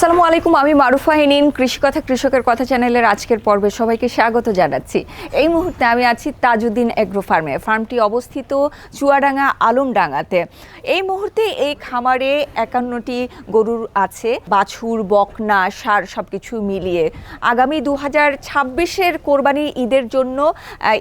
আসসালামু আলাইকুম, আমি মারুফা হিনিন কৃষি কথা কৃষকের কথা চ্যানেলের আজকের পর্বে সবাইকে স্বাগত জানাচ্ছি। এই মুহূর্তে আমি আছি তাজউদ্দিন এগ্রো ফার্মে ফার্মটি অবস্থিত চুয়াডাঙ্গা আলমডাঙ্গাতে। এই মুহূর্তে এই খামারে একান্নটি গরুর আছে, বাছুর, বকনা, সার সব কিছু মিলিয়ে। আগামী দু হাজার ছাব্বিশের কোরবানি ঈদের জন্য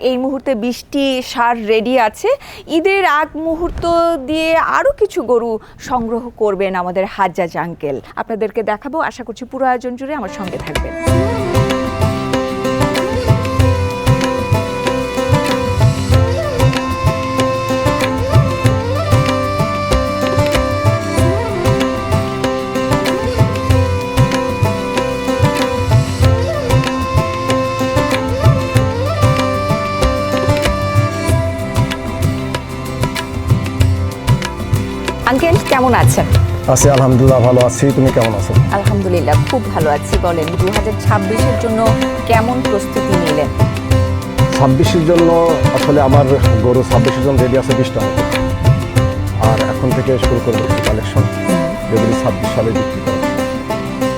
এই মুহূর্তে বিশটি সার রেডি আছে। ঈদের আগ মুহূর্ত দিয়ে আরও কিছু গরু সংগ্রহ করবেন আমাদের হাজ্জাজ আঙ্কেল আপনাদেরকে দেখাবো আশা করছি পুরো আয়োজন জুড়ে আমার সঙ্গে থাকবেন। আঙ্কেল কেমন আছেন? আছি আলহামদুলিল্লাহ ভালো আছি। তুমি কেমন আছো? আলহামদুলিল্লাহ খুব ভালো আছি বলেন। দু হাজার ছাব্বিশের জন্য কেমন প্রস্তুতি নিলেন? ছাব্বিশের জন্য আসলে আমার গরু ছাব্বিশের জন্য রেডি আছে বিশটা মতো। আর এখন থেকে শুরু করব কালেকশন যেগুলি ছাব্বিশ সালে বিক্রি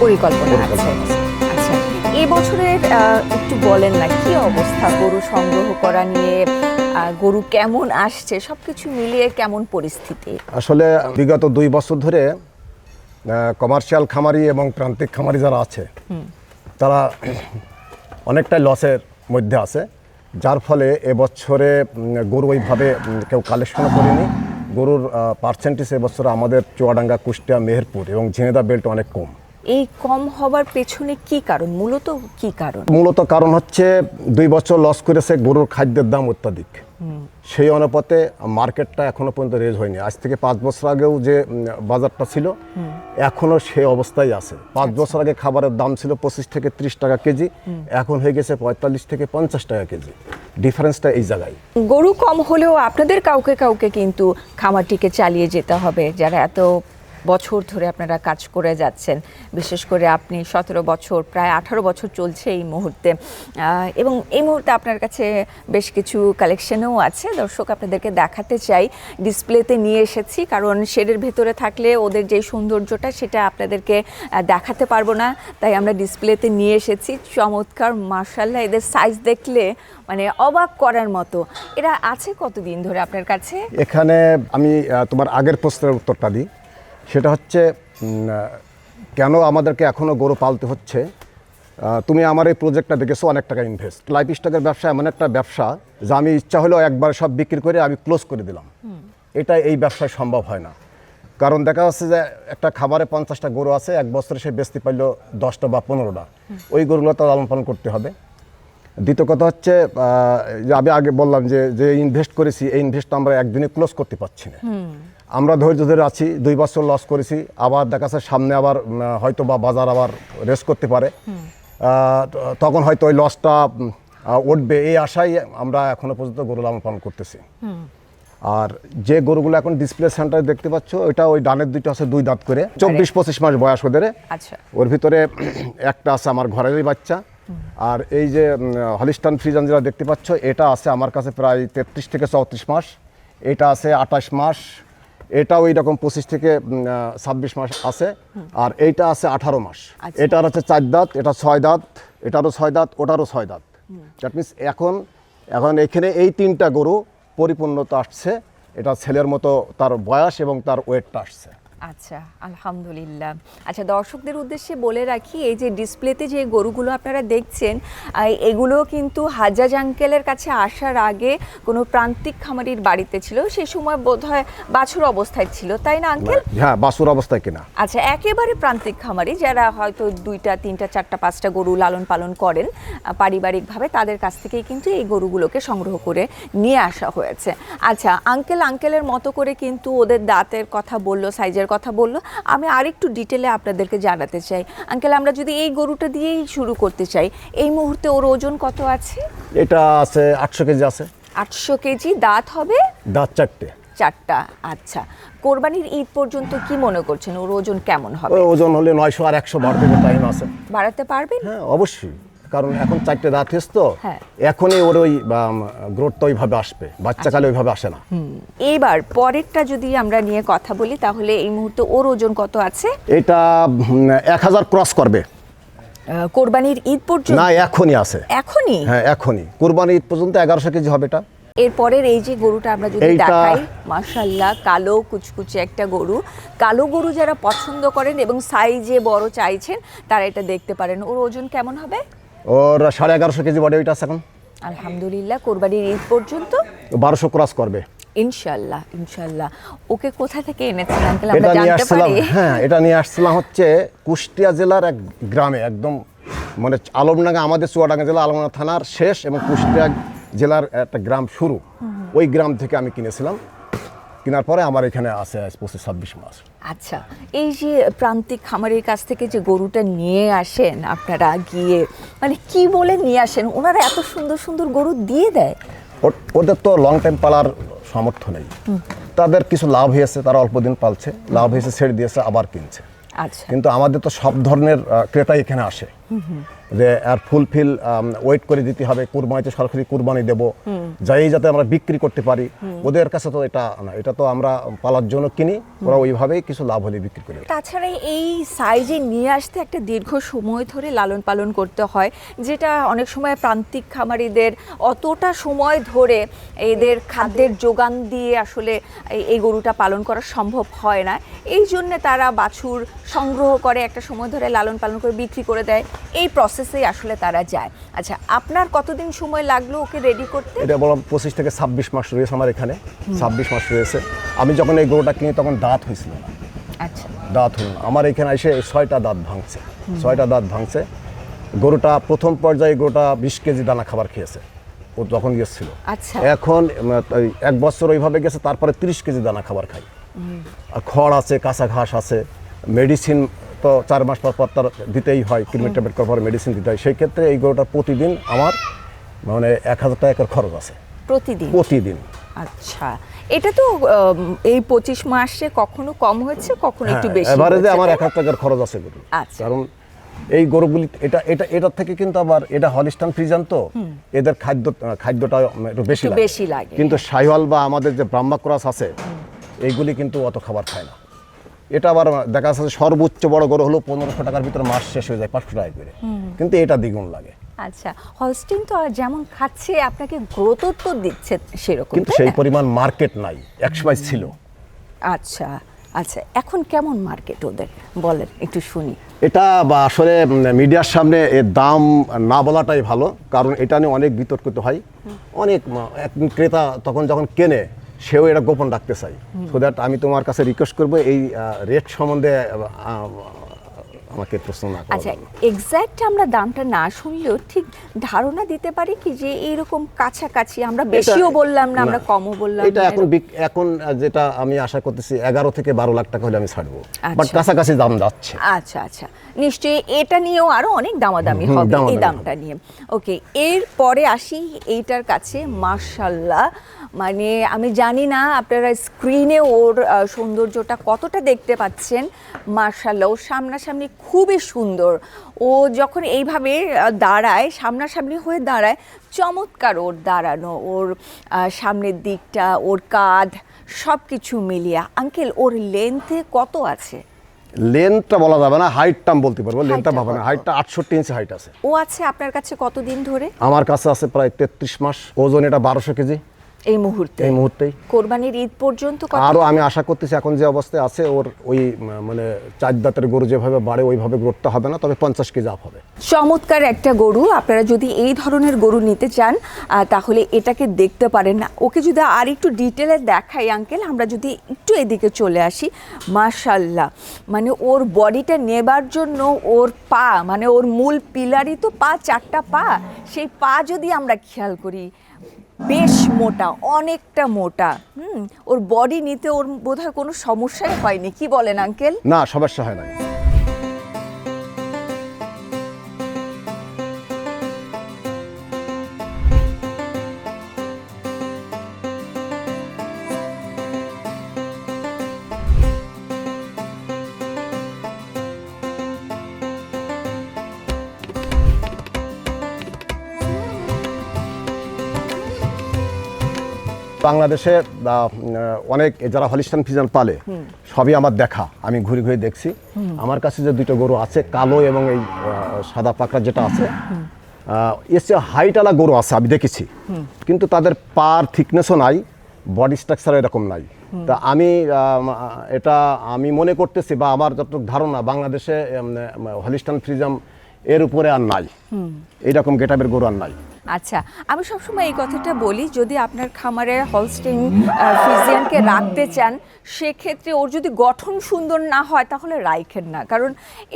পরিকল্পনা আছে। পরিকল্পনা আছে। এই বছরের আহ, একটু বলেন না কি অবস্থা? গরু সংগ্রহ করা নিয়ে গরু কেমন আসছে? সবকিছু মিলিয়ে কেমন পরিস্থিতি? আসলে বিগত দুই বছর ধরে কমার্শিয়াল খামারি এবং প্রান্তিক খামারি যারা আছে তারা অনেকটাই লসের মধ্যে আছে। যার ফলে এবছরে গরু ওইভাবে কেউ কালেকশন করেনি। গরুর পার্সেন্টেজ এবছর আমাদের চুয়াডাঙ্গা কুষ্টিয়া মেহেরপুর এবং ঝিনেদা বেল্ট অনেক কম। এই কম হবার পেছনে কি কারণ? মূলত কি কারণ? মূলত কারণ হচ্ছে দুই বছর লস করেছে গরুর খাদ্যের দাম অত্যাধিক। সেই অনুপাতে মার্কেটটা এখনও পর্যন্ত রেজ হয়নি। আজ থেকে পাঁচ বছর আগেও যে বাজারটা ছিল এখনও সেই অবস্থায় আছে। পাঁচ বছর আগে খাবারের দাম ছিল পঁচিশ থেকে ত্রিশ টাকা কেজি এখন হয়ে গেছে পঁয়তাল্লিশ থেকে পঞ্চাশ টাকা কেজি। ডিফারেন্সটা এই জায়গায়। গরু কম হলেও আপনাদের কাউকে কাউকে কিন্তু খামারটিকে চালিয়ে যেতে হবে যারা এত বছর ধরে আপনারা কাজ করে যাচ্ছেন। বিশেষ করে আপনি সতেরো বছর, প্রায় আঠারো বছর চলছে এই মুহূর্তে। এবং এই মুহূর্তে আপনার কাছে বেশ কিছু কালেকশনও আছে। দর্শক, আপনাদেরকে দেখাতে চাই। ডিসপ্লেতে নিয়ে এসেছি, কারণ শেডের ভেতরে থাকলে ওদের যে সৌন্দর্যটা, সেটা আপনাদেরকে দেখাতে পারব না। তাই আমরা ডিসপ্লেতে নিয়ে এসেছি। চমৎকার মার্শাল্লাহ এদের সাইজ দেখলে মানে অবাক করার মতো। এরা আছে কতদিন ধরে আপনার কাছে? এখানে আমি তোমার আগের প্রশ্নের উত্তরটা দিই। সেটা হচ্ছে কেন আমাদেরকে এখনও গরু পালতে হচ্ছে? তুমি আমার এই প্রজেক্টটা দেখেছ অনেক টাকা ইনভেস্ট লাইফ স্টকের ব্যবসা এমন একটা ব্যবসা যে আমি ইচ্ছা হলেও একবার সব বিক্রি করে আমি ক্লোজ করে দিলাম। এটা এই ব্যবসায় সম্ভব হয় না। কারণ দেখা যাচ্ছে যে একটা খাবারে পঞ্চাশটা গরু আছে এক বছরে সে বেচতে পারল দশটা বা পনেরোটা। ওই গরুগুলো তো লালন পালন করতে হবে। দ্বিতীয় কথা হচ্ছে যে আমি আগে বললাম যে যে ইনভেস্ট করেছি এই ইনভেস্ট আমরা একদিনে ক্লোজ করতে পারছি না। আমরা ধৈর্য ধরে আছি দুই বছর লস করেছি আবার দেখা যাচ্ছে সামনে আবার হয়তো বা বাজার আবার রেস করতে পারে। তখন হয়তো ওই লসটা উঠবে। এই আশায় আমরা এখনও পর্যন্ত গরু লালন পালন করতেছি। আর যে গরুগুলো এখন ডিসপ্লে সেন্টারে দেখতে পাচ্ছ ওইটা ওই ডানের দুইটা আছে দুই দাঁত করে। চব্বিশ পঁচিশ মাস বয়স ওদের। আচ্ছা। ওর ভিতরে একটা আছে আমার ঘরেরই বাচ্চা। আর এই যে হলিস্টান ফ্রিজান যেটা দেখতে পাচ্ছ এটা আছে আমার কাছে প্রায় তেত্রিশ থেকে চৌত্রিশ মাস। এটা আছে আঠাশ মাস। এটা এইরকম পঁচিশ থেকে ছাব্বিশ মাস আছে। আর এইটা আছে আঠারো মাস। আচ্ছা। এটার আছে চার দাঁত এটা ছয় দাঁত এটারও ছয় দাঁত ওটারও ছয় দাঁত। দ্যাট মিনস এখন এখন এখানে এই তিনটা গরু পরিপূর্ণতা আসছে। এটা ছেলের মতো তার বয়স এবং তার ওয়েটটা আসছে। আচ্ছা আলহামদুলিল্লাহ। আচ্ছা দর্শকদের উদ্দেশ্যে বলে রাখি এই যে ডিসপ্লেতে যে গরুগুলো আপনারা দেখছেন এগুলো কিন্তু হাজাজ আঙ্কেলের কাছে আসার আগে কোনো প্রান্তিক খামারির বাড়িতে ছিল। সেই সময় বোধহয় বাছুর অবস্থায় ছিল তাই না আঙ্কেল হ্যাঁ বাসুর অবস্থায় কিনা। আচ্ছা একেবারে প্রান্তিক খামারি যারা হয়তো দুইটা তিনটা চারটা পাঁচটা গরু লালন পালন করেন পারিবারিকভাবে তাদের কাছ থেকেই কিন্তু এই গরুগুলোকে সংগ্রহ করে নিয়ে আসা হয়েছে। আচ্ছা আঙ্কেল আঙ্কেলের মতো করে কিন্তু ওদের দাঁতের কথা বলল সাইজের কথা বলল আমি আরেকটু ডিটেলে আপনাদেরকে জানাতে চাই। আঙ্কেল আমরা যদি এই গরুটা দিয়েই শুরু করতে চাই এই মুহূর্তে ওর ওজন কত আছে? এটা আছে আটশো কেজি আছে। আটশো কেজি দাঁত হবে? দাঁত চারটে। চারটা আচ্ছা। কোরবানির ঈদ পর্যন্ত কি মনে করছেন? ওর ওজন কেমন হবে? ওজন হলে নয়শো আর একশো বাড়তে টাইম আছে। বাড়াতে পারবেন? হ্যাঁ অবশ্যই। কারণ এখন চারটে দাঁত হয়েছে তো হ্যাঁ। এখনই ওর ওই গ্রোথটা ওইভাবে আসবে বাচ্চাকালে ওইভাবে আসে না। এইবার পরেরটা যদি আমরা নিয়ে কথা বলি তাহলে এই মুহূর্তে ওর ওজন কত আছে? এটা এক হাজার ক্রস করবে। কোরবানির ঈদ পর্যন্ত? না এখনই আছে। এখনই? হ্যাঁ এখনই। কোরবানি ঈদ পর্যন্ত এগারোশো কেজি হবে এটা। এরপরের এই যে গরুটা আমরা যদি দেখাই মাশাল্লাহ কালো কুচকুচে একটা গরু। কালো গরু যারা পছন্দ করেন এবং সাইজে বড় চাইছেন তারা এটা দেখতে পারেন। ওর ওজন কেমন হবে? ওর সাড়ে এগারোশো কেজি বডি ওইটা আছে এখন। আলহামদুলিল্লাহ কোরবানির ঈদ পর্যন্ত? বারোশো ক্রস করবে। ইনশাল্লাহ ইনশাল্লাহ। ওকে কোথা থেকে এনেছেন আঙ্কেল আমরা এটা নিয়ে জানতে আসছিলাম পারি। হ্যাঁ এটা নিয়ে আসছিলাম হচ্ছে কুষ্টিয়া জেলার এক গ্রামে একদম মানে আলমডাঙ্গা আমাদের চুয়াডাঙ্গা জেলা আলমডাঙ্গা থানার শেষ এবং কুষ্টিয়া জেলার একটা গ্রাম শুরু। ওই গ্রাম থেকে আমি কিনেছিলাম। কেনার পরে আমার এখানে আছে আজ পঁচিশ ছাব্বিশ মাস। আচ্ছা এই যে প্রান্তিক খামারের কাছ থেকে যে গরুটা নিয়ে আসেন আপনারা গিয়ে মানে কি বলে নিয়ে আসেন? ওনারা এত সুন্দর সুন্দর গরু দিয়ে দেয়? ওদের তো লং টাইম পালার সামর্থ্য নেই। তাদের কিছু লাভ হয়েছে তারা অল্প দিন পালছে। লাভ হয়েছে ছেড়ে দিয়েছে আবার কিনছে। আচ্ছা। কিন্তু আমাদের তো সব ধরনের ক্রেতাই এখানে আসে। যে আর ফুলফিল ওয়েট করে দিতে হবে কুরবানিতে সরাসরি কুরবানি দেব। যাই যাতে আমরা বিক্রি করতে পারি। ওদের কাছে তো এটা না এটা তো আমরা পালার জন্য কিনি ওরা ওইভাবেই কিছু লাভ হলে বিক্রি করে। তাছাড়া এই সাইজে নিয়ে আসতে একটা দীর্ঘ সময় ধরে লালন পালন করতে হয় যেটা অনেক সময় প্রান্তিক খামারিদের অতটা সময় ধরে এদের খাদ্যের যোগান দিয়ে আসলে এই গরুটা পালন করা সম্ভব হয় না। এই জন্যে তারা বাছুর সংগ্রহ করে একটা সময় ধরে লালন পালন করে বিক্রি করে দেয়। এই প্রসেসেই আসলে তারা যায়। আচ্ছা আপনার কতদিন সময় লাগল ওকে রেডি করতে? এটা বললাম পঁচিশ থেকে ছাব্বিশ মাস রয়েছে আমার এখানে। ছাব্বিশ মাস রয়েছে। আমি যখন এই গরুটা কিনি তখন দাঁত হয়েছিল। না আচ্ছা। দাঁত হল আমার এখানে এসে ছয়টা দাঁত ভাঙছে। ছয়টা দাঁত ভাঙছে। গরুটা প্রথম পর্যায়ে গরুটা বিশ কেজি দানা খাবার খেয়েছে। ও তখন গেছিল। আচ্ছা। এখন এক বছর ওইভাবে গেছে তারপরে তিরিশ কেজি দানা খাবার খাই। আর খড় আছে কাঁচা ঘাস আছে মেডিসিন তো চার মাস পর পর তার দিতেই হয় কিলোমিটার ট্যাবলেট করার পর মেডিসিন দিতে হয়। সেই ক্ষেত্রে এই গরুটা প্রতিদিন আমার মানে এক হাজার টাকার খরচ আছে। প্রতিদিন? প্রতিদিন। আচ্ছা। এটা তো এই পঁচিশ মাসে কখনো কম হয়েছে কখনো একটু বেশি হ্যাঁ, যে আমার এক হাজার টাকার খরচ আছে গরু আচ্ছা। কারণ এই গরুগুলি এটা এটা এটার থেকে কিন্তু আবার এটা হলিস্টান ফ্রিজান তো এদের খাদ্য খাদ্যটা একটু বেশি বেশি লাগে। কিন্তু সাইওয়াল বা আমাদের যে ব্রাহ্মা ক্রস আছে এইগুলি কিন্তু অত খাবার খায় না। এটা আবার দেখা যাচ্ছে সর্বোচ্চ বড় গরু হলো পনেরোশো টাকার ভিতরে মাস শেষ হয়ে যায় পাঁচশো টাকা করে। কিন্তু এটা দ্বিগুণ লাগে। আচ্ছা হলস্টিন তো যেমন খাচ্ছে আপনাকে গ্রোথ তো দিচ্ছে সেরকম কিন্তু সেই পরিমাণ মার্কেট নাই একসময় ছিল। আচ্ছা আচ্ছা এখন কেমন মার্কেট ওদের? বলেন একটু শুনি। এটা বা আসলে মিডিয়ার সামনে এর দাম না বলাটাই ভালো কারণ এটা নিয়ে অনেক বিতর্কিত হয়। অনেক ক্রেতা তখন যখন কেনে সেও এটা গোপন রাখতে চাই। সো দ্যাট আমি তোমার কাছে রিকোয়েস্ট করব এই রেট সম্বন্ধে আমাকে প্রশ্ন না আচ্ছা এক্স্যাক্ট আমরা দামটা না শুনলেও ঠিক ধারণা দিতে পারি কি যে এইরকম কাছাকাছি আমরা বেশিও বললাম না আমরা কমও বললাম এটা এখন এখন যেটা আমি আশা করতেছি এগারো থেকে বারো লাখ টাকা হলে আমি ছাড়বো। বাট আচ্ছা। কাছাকাছি দাম যাচ্ছে। আচ্ছা আচ্ছা। নিশ্চয়ই এটা নিয়েও আরও অনেক দামাদামি হবে এই দামটা নিয়ে। ওকে এরপরে আসি এইটার কাছে মার্শাল্লাহ মানে আমি জানি না আপনারা স্ক্রিনে ওর সৌন্দর্যটা কতটা দেখতে পাচ্ছেন। মার্শাল্লাহ ওর সামনাসামনি খুবই সুন্দর। ও যখন এইভাবে দাঁড়ায় সামনাসামনি হয়ে দাঁড়ায় চমৎকার ওর দাঁড়ানো ওর সামনের দিকটা ওর কাঁধ সব কিছু মিলিয়ে। আঙ্কেল ওর লেন্থে কত আছে? লেন্থটা বলা যাবে না হাইটটা আমি বলতে পারব লেন্থটা Height ভাবে না হাইটটা আটষট্টি ইঞ্চি হাইট আছে। ও আছে আপনার কাছে কতদিন ধরে? আমার কাছে আছে প্রায় তেত্রিশ মাস ওজন এটা বারোশো কেজি। এই মুহূর্তে? এই মুহূর্তেই। কোরবানির ঈদ পর্যন্ত কত? আরও আমি আশা করতেছি এখন যে অবস্থায় আছে ওর ওই মানে চার দাঁতের গরু যেভাবে বাড়ে ওইভাবে গ্রোথটা হবে না তবে পঞ্চাশ কেজি আপ হবে। চমৎকার একটা গরু। আপনারা যদি এই ধরনের গরু নিতে চান তাহলে এটাকে দেখতে পারেন না। ওকে যদি আর একটু ডিটেলে দেখাই আঙ্কেল আমরা যদি একটু এদিকে চলে আসি। মাশাল্লাহ মানে ওর বডিটা নেবার জন্য ওর পা মানে ওর মূল পিলারই তো পা চারটা পা। সেই পা যদি আমরা খেয়াল করি বেশ মোটা, অনেকটা মোটা। হুম, ওর বডি নিতে ওর বোধহয় কোনো সমস্যাই হয়নি। কি বলেন আঙ্কেল না, সমস্যা হয় না বাংলাদেশে অনেক যারা হলিস্টান ফিজান পালে সবই আমার দেখা। আমি ঘুরে ঘুরে দেখছি। আমার কাছে যে দুটো গরু আছে কালো এবং এই সাদা পাকড়া যেটা আছে এর চেয়ে হাইটালা গরু আছে আমি দেখেছি। কিন্তু তাদের পার থিকনেসও নাই বডি স্ট্রাকচার এরকম নাই। তা আমি এটা আমি মনে করতেছি বা আমার যতটুকু ধারণা বাংলাদেশে হলিস্টান ফ্রিজাম এর উপরে আর নাই। এইরকম গেটাবের গরু আর নাই। আচ্ছা আমি সবসময় এই কথাটা বলি যদি আপনার খামারে হলস্টেইন ফিজিয়ানকে রাখতে চান সেক্ষেত্রে ওর যদি গঠন সুন্দর না হয় তাহলে রাইখেন না। কারণ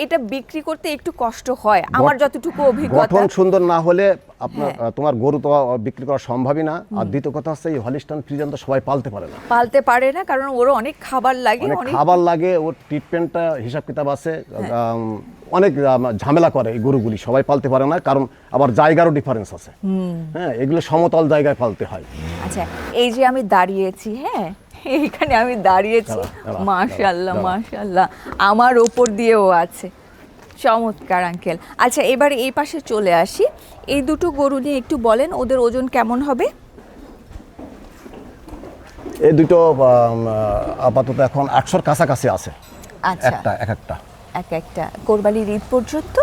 এটা বিক্রি করতে একটু কষ্ট হয় আমার যতটুকু অভিজ্ঞতা। গঠন সুন্দর না হলে আপনার হ্যাঁ। তোমার গরু তো বিক্রি করা সম্ভবই না। আর দ্বিতীয় কথা হচ্ছে এই হলিস্টান ফ্রিজান তো সবাই পালতে পারে না। পালতে পারে না কারণ ওর অনেক খাবার লাগে অনেক খাবার লাগে ওর ট্রিটমেন্টটা হিসাব কিতাব আছে আম, অনেক ঝামেলা করে এই গরুগুলি। সবাই পালতে পারে না কারণ আবার জায়গারও ডিফারেন্স আছে। হ্যাঁ এগুলো সমতল জায়গায় পালতে হয়। আচ্ছা এই যে আমি দাঁড়িয়েছি হ্যাঁ এইখানে আমি দাঁড়িয়েছি। দাঁড়া, দাঁড়া, মাশাল্লাহ মাশাল্লাহ আমার ওপর দিয়েও আছে। চমৎকার আঙ্কেল। আচ্ছা এবার এই পাশে চলে আসি। এই দুটো গরু নিয়ে একটু বলেন ওদের ওজন কেমন হবে? এই দুটো আপাতত এখন একশোর কাছাকাছি আছে। আচ্ছা। একটা এক একটা। এক একটা কোরবালির ঈদ পর্যন্ত?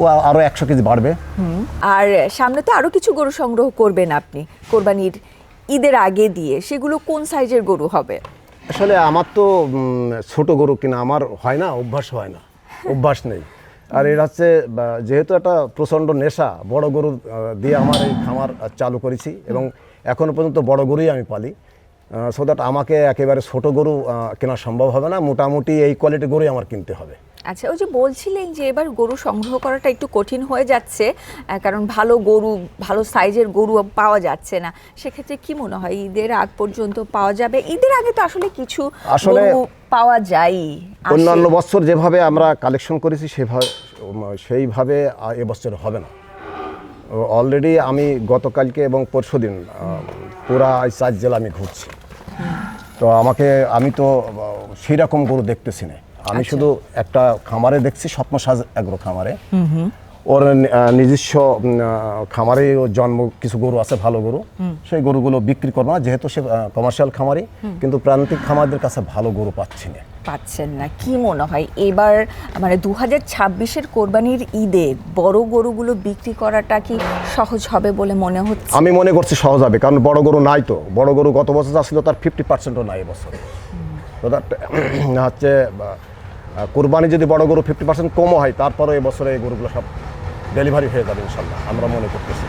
ও আরও একশো কেজি বাড়বে। আর সামনে তো আরও কিছু গরু সংগ্রহ করবেন আপনি কোরবানির ঈদের আগে দিয়ে। সেগুলো কোন সাইজের গরু হবে? আসলে আমার তো ছোট গরু কিনা আমার হয় না অভ্যাস হয় না অভ্যাস নেই। আর এটা হচ্ছে যেহেতু একটা প্রচণ্ড নেশা বড় গরু দিয়ে আমার এই খামার চালু করেছি এবং এখনও পর্যন্ত বড় গরুই আমি পালি। সো দ্যাট আমাকে একেবারে ছোট গরু কেনা সম্ভব হবে না। মোটামুটি এই কোয়ালিটির গরুই আমার কিনতে হবে। আচ্ছা ওই যে বলছিলেন যে এবার গরু সংগ্রহ করাটা একটু কঠিন হয়ে যাচ্ছে কারণ ভালো গরু ভালো সাইজের গরু পাওয়া যাচ্ছে না। সেক্ষেত্রে কি মনে হয় ঈদের আগ পর্যন্ত পাওয়া যাবে? ঈদের আগে তো আসলে কিছু আসলে- পাওয়া যায়ই আসে। অন্যান্য বছর যেভাবে আমরা কালেকশন করেছি সেভাবে সেইভাবে এবছর হবে না। অলরেডি আমি গতকালকে এবং পরশুদিন আহ, পুরা এই চার জেলা আমি ঘুরছি। তো আমাকে আমি তো সেই রকম গরু দেখতেছি না। আমি শুধু একটা খামারে দেখছি স্বপ্ন সাজ এগ্রো খামারে। ওর নিজস্ব খামারে ওর জন্ম কিছু গরু আছে ভালো গরু। সেই গরুগুলো বিক্রি করব না যেহেতু সে কমার্শিয়াল খামারি কিন্তু প্রান্তিক খামারদের কাছে ভালো গরু পাচ্ছি না। পাচ্ছেন না। কি মনে হয়? এবার মানে দু হাজার ছাব্বিশের কোরবানির ঈদে বড় গরুগুলো বিক্রি করাটা কি সহজ হবে বলে মনে হচ্ছে? আমি মনে করছি সহজ হবে, কারণ বড় গরু নাই তো। বড় গরু গত বছর যা ছিল তার ফিফটি পার্সেন্টও নাই এবছর তো হচ্ছে কোরবানি যদি বড় গরু ফিফটি পার্সেন্ট কমও হয় তারপরে এবছরে এই গরুগুলো সব ডেলিভারি হয়ে যাবে ইনশাল্লাহ, আমরা মনে করতেছি।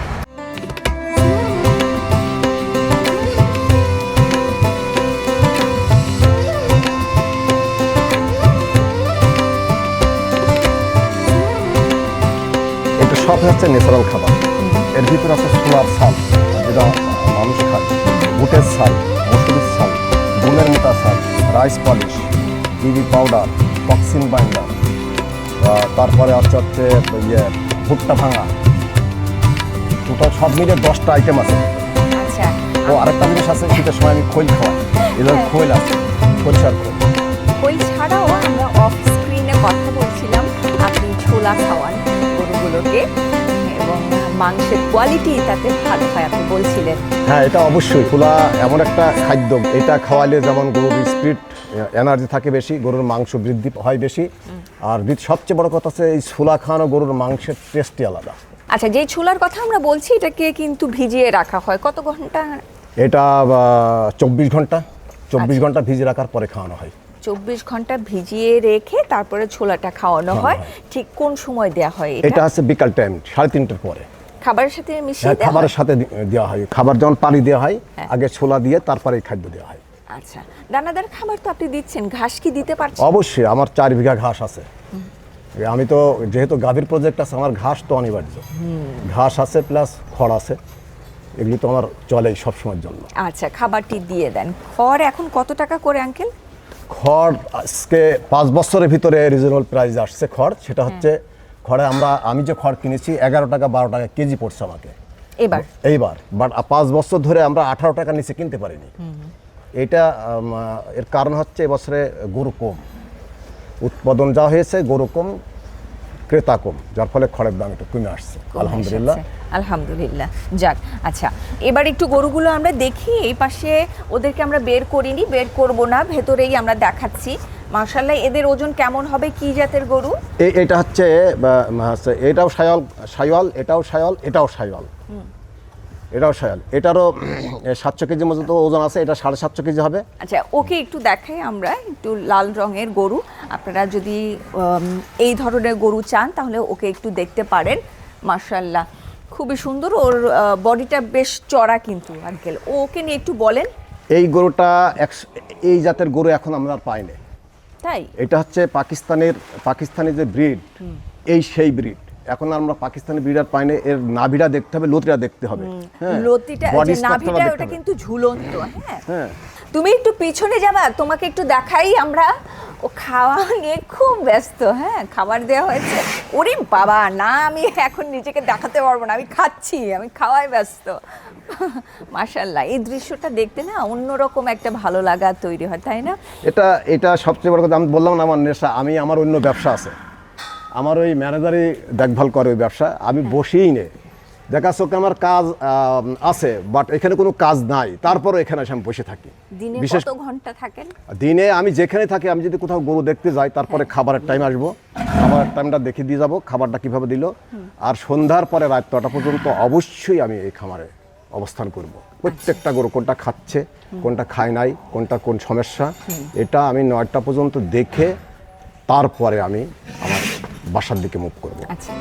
সব হচ্ছে ন্যাচারাল খাবার। এর ভিতরে আছে সোলার সাল যেটা মানুষ খায়। বুটের সাল মসুরির সাল গুলের মোটা সাল রাইস পলিশ বিবি পাউডার টক্সিন বাইন্ডার তারপরে হচ্ছে হচ্ছে ইয়ে ভুট্টা ভাঙা। টোটাল সব মিলিয়ে দশটা আইটেম আছে। আচ্ছা। ও আরেকটা জিনিস আছে শীতের সময় আমি খৈল খাওয়াই। এদের খৈল আছে পরিষ্কার খৈল। ওই ছাড়াও আমরা অফ স্ক্রিনে কথা বলছিলাম আপনি ছোলা খাওয়ান। গরুগুলোকে এবং মাংসের কোয়ালিটি তাতে ভালো হয় আপনি বলছিলেন। হ্যাঁ এটা অবশ্যই। খোলা এমন একটা খাদ্য এটা খাওয়ালে যেমন গরুর স্পিড এনার্জি থাকে বেশি গরুর মাংস বৃদ্ধি হয় বেশি। আর সবচেয়ে বড় কথা হচ্ছে এই ছোলা খাওয়ানো গরুর মাংসের টেস্টই আলাদা। আচ্ছা যেই ছোলার কথা আমরা বলছি এটাকে কিন্তু ভিজিয়ে রাখা হয়। কত ঘণ্টা? এটা চব্বিশ ঘণ্টা। চব্বিশ আচ্ছা। ঘণ্টা ভিজিয়ে রাখার পরে খাওয়ানো হয়। চব্বিশ ঘণ্টা ভিজিয়ে রেখে তারপরে ছোলাটা খাওয়ানো হয়। ঠিক কোন সময় দেয়া হয় এটা? হচ্ছে বিকাল টাইম সাড়ে তিনটের পরে। খাবারের সাথে মিশিয়ে হ্যাঁ, দেওয়া হয়? খাবারের সাথে দেওয়া হয়। খাবার যেমন পানি দেওয়া হয় হ্যাঁ। আগে ছোলা দিয়ে তারপরে খাদ্য দেওয়া হয়। আচ্ছা। দানাদার খাবার তো আপনি দিচ্ছেন। ঘাস কি দিতে পারছেন? অবশ্যই আমার চার বিঘা ঘাস আছে। আমি তো যেহেতু গাভীর প্রজেক্ট আছে আমার ঘাস তো অনিবার্য। ঘাস আছে প্লাস খড় আছে। এগুলি তো আমার চলেই সবসময়ের জন্য। আচ্ছা খাবারটি দিয়ে দেন। খড় এখন কত টাকা করে আঙ্কেল? খড় আজকে পাঁচ বছরের ভিতরে রিজনেবল প্রাইস আসছে খড় সেটা হচ্ছে খড়ে আমরা আমি যে খড় কিনেছি এগারো টাকা বারো টাকা কেজি পড়ছে আমাকে। এবার? এইবার বাট পাঁচ বছর ধরে আমরা আঠারো টাকা নিচে কিনতে পারিনি। এটা এর কারণ হচ্ছে এবছরে গরু কম। উৎপাদন যা হয়েছে গরু কম ক্রেতা কম যার ফলে খড়ের দাম একটু কমে আসছে। আলহামদুলিল্লাহ। আলহামদুলিল্লাহ। যাক আচ্ছা এবার একটু গরুগুলো আমরা দেখি এই পাশে ওদেরকে আমরা বের করিনি বের করব না ভেতরেই আমরা দেখাচ্ছি। মার্শাল্লাহ এদের ওজন কেমন হবে কি জাতের গরু? এটা হচ্ছে হচ্ছে এটাও সায়ল সায়ল এটাও সায়ল এটাও সায়ল এটাও সায়ল। এটারও সাতশো কেজি মতো ওজন আছে এটা সাড়ে সাতশো কেজি হবে। আচ্ছা ওকে একটু দেখাই আমরা একটু লাল রঙের গরু। আপনারা যদি এই ধরনের গরু চান তাহলে ওকে একটু দেখতে পারেন। মার্শাল্লাহ খুবই সুন্দর ওর বডিটা বেশ চড়া কিন্তু আঙ্কেল। ওকে নিয়ে একটু বলেন। এই গরুটা এই জাতের গরু এখন আমরা আর পাই না তাই? এটা হচ্ছে পাকিস্তানের পাকিস্তানি যে ব্রিড এই সেই ব্রিড এখন আমরা পাকিস্তানি ব্রিড আর পাই না এর নাভিটা দেখতে হবে লতিটা দেখতে হবে। হ্যাঁ লতিটা নাভিটা ওটা কিন্তু ঝুলন্ত হ্যাঁ। হ্যাঁ। তুমি একটু পিছনে যাবা তোমাকে একটু দেখাই আমরা। ও খাওয়া নিয়ে খুব ব্যস্ত হ্যাঁ খাবার দেওয়া হয়েছে। ওরে বাবা না আমি এখন নিজেকে দেখাতে পারব না আমি খাচ্ছি আমি খাওয়ায় ব্যস্ত। মাশাল্লাহ এই দৃশ্যটা দেখতে না অন্যরকম একটা ভালো লাগা তৈরি হয় তাই না? এটা এটা সবচেয়ে বড় কথা আমি বললাম না আমার নেশা আমি আমার অন্য ব্যবসা আছে। আমার ওই ম্যানেজারই দেখভাল করে ওই ব্যবসা আমি বসেই নে। দেখা চোখে আমার কাজ আছে বাট এখানে কোনো কাজ নাই। তারপরও এখানে এসে আমি বসে থাকি। বিশেষ ঘণ্টা থাকেন? দিনে আমি যেখানে থাকি আমি যদি কোথাও গরু দেখতে যাই তারপরে খাবারের টাইম আসব। খাবারের টাইমটা দেখে দিয়ে যাব খাবারটা কীভাবে দিল। আর সন্ধ্যার পরে রাত নটা পর্যন্ত অবশ্যই আমি এই খামারে অবস্থান করব। প্রত্যেকটা গরু কোনটা খাচ্ছে কোনটা খায় নাই কোনটা কোন সমস্যা এটা আমি নয়টা পর্যন্ত দেখে তারপরে আমি আমার বাসার দিকে মুভ করব। আচ্ছা।